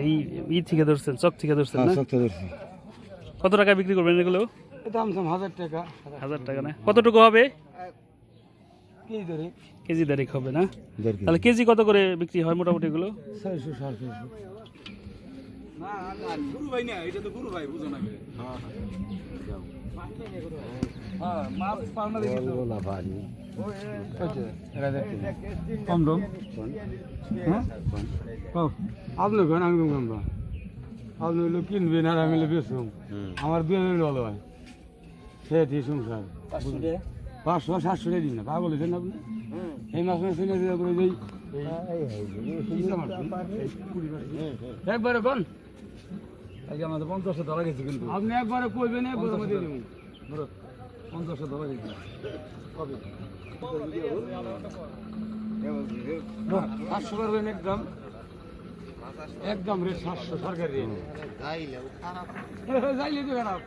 এই ই থেকে ধরছেন চক থেকে ধরছেন না? কত টাকা বিক্রি করবেন এগুলো? দাম হাজার টাকা। হাজার টাকা না? কতটুকু হবে? কেজি দারিক। হবে না? তাহলে কেজি কত করে বিক্রি হয় মোটামুটি এগুলো? ছয়শো সাড়ে ছয়শো। কম দাম ও, আপনি কেন আমি কম বা আপনি হলো কিনবেন আর আমি হলো আমার দুই হাজার ভালো হয় সে ঠিক সংসার পাঁচশো সাতশো টাকা। দিন না পাগল হয়েছেন আপনি এই দিয়ে করে যাই একবারে কোন আজকে আমাদের পঞ্চাশটা ধরা গেছে কিন্তু আপনি একবারে কইবেন। একবারে মধ্যে দেবো ধরো পঞ্চাশটা ধরা গেছে। কবে? সাতশো করবেন একদম। একদম রেট সাতশো সরকারি রেট। যাইলে তো খারাপ।